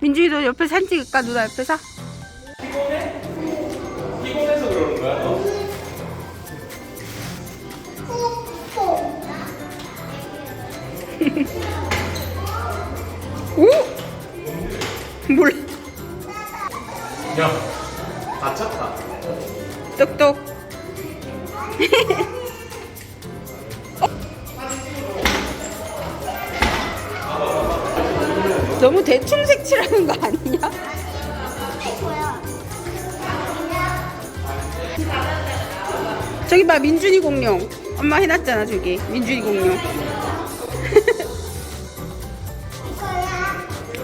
민준이도 옆에 사진 찍을까 누나 옆에서? 피곤해? 피곤해서 그러는 거야 너? 오! 몰라 야 다쳤다 똑똑 너무 대충 색칠하는 거 아니야? 저기 봐 민준이 공룡. 엄마 해놨잖아 저기. 민준이 공룡.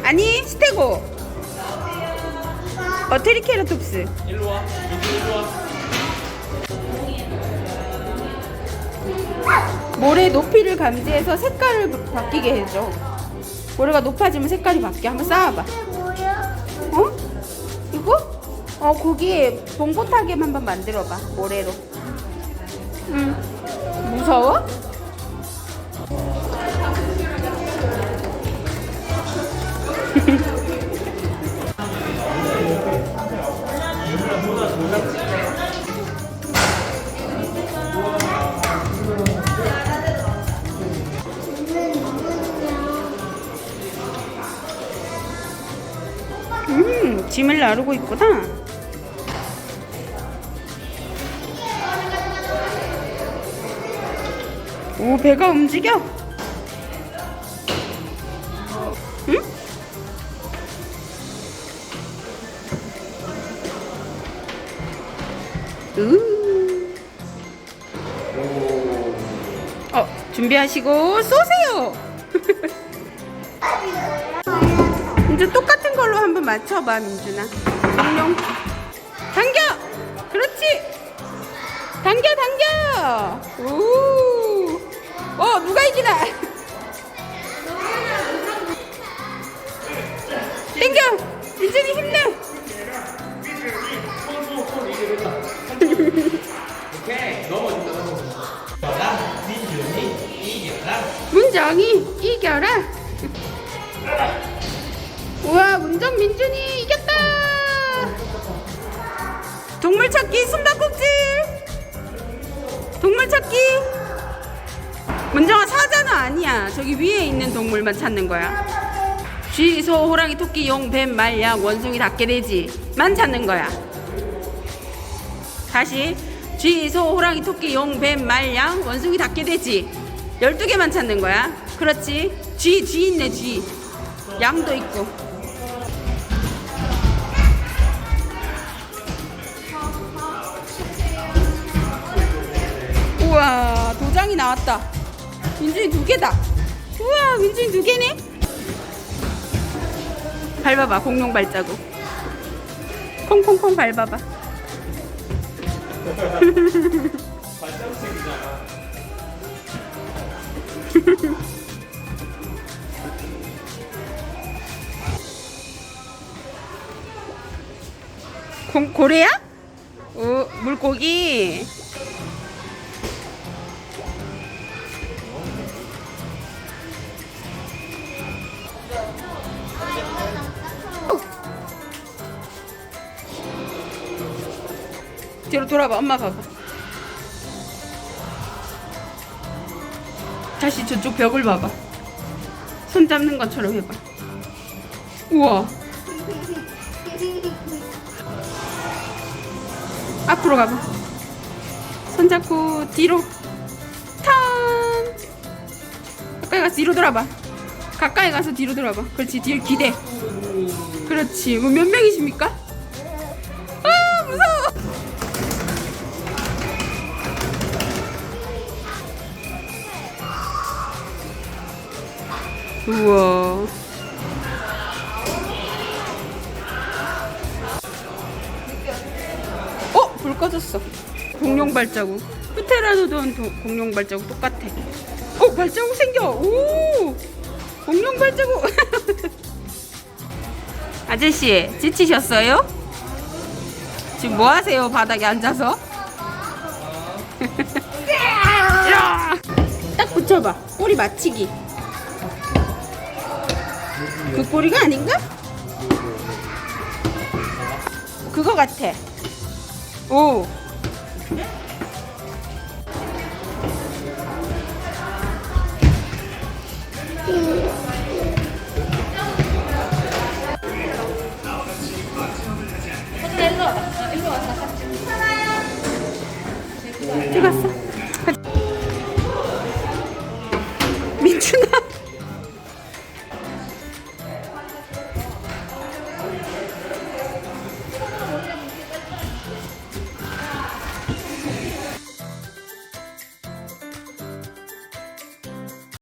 아니 스테고. 어 트리케라톱스. 일로 와. 민준 일로 와. 모래 높이를 감지해서 색깔을 바뀌게 해줘. 모래가 높아지면 색깔이 바뀌어. 한번 쌓아봐. 어? 이거? 어, 거기에 봉고타게 한번 만들어봐. 모래로. 응. 무서워? 짐을 나르고 있구나. 오, 배가 움직여. 응? 으. 어, 준비하시고 쏘세요. 이제 걸로 한번 맞춰봐, 민준아. 공룡. 당겨! 그렇지! 당겨, 당겨! 오! 어, 누가 이기나? 당겨! 민준이 힘내! 오케이 넘어진다 넘어진다 나 민준이 이겨라 문정이 이겨라! 문정 민준이 이겼다! 동물 찾기 숨바꼭질! 동물 찾기! 문정아 사자는 아니야. 저기 위에 있는 동물만 찾는 거야. 쥐, 소, 호랑이, 토끼, 용, 뱀, 말, 양, 원숭이, 닭개돼지만 찾는 거야. 다시 쥐, 소, 호랑이, 토끼, 용, 뱀, 말, 양, 원숭이, 닭개돼지 12개만 찾는 거야. 그렇지. 쥐, 쥐 있네, 쥐. 양도 있고. 나왔다. 민준이 두 개다. 우와, 민준이 두 개네. 밟아봐, 공룡 발자국. 콩콩콩 밟아봐. 공, 고래야? 오, 물고기. 뒤로 돌아봐, 엄마 봐봐. 다시 저쪽 벽을 봐봐. 손 잡는 것처럼 해봐. 우와. 앞으로 가봐. 손 잡고 뒤로 턴. 가까이 가서 뒤로 돌아봐. 가까이 가서 뒤로 돌아봐. 그렇지 뒤를 기대. 그렇지. 뭐 몇 명이십니까? 우와. 어? 불 꺼졌어. 공룡 발자국. 프테라노돈 도- 공룡 발자국 똑같아. 어, 발자국 생겨. 오! 공룡 발자국. 아저씨, 지치셨어요? 지금 뭐 하세요? 바닥에 앉아서? 야! 딱 붙여봐. 꼬리 맞히기. 그 꼬리가 아닌가? 그거 같아. 오. 찍었어.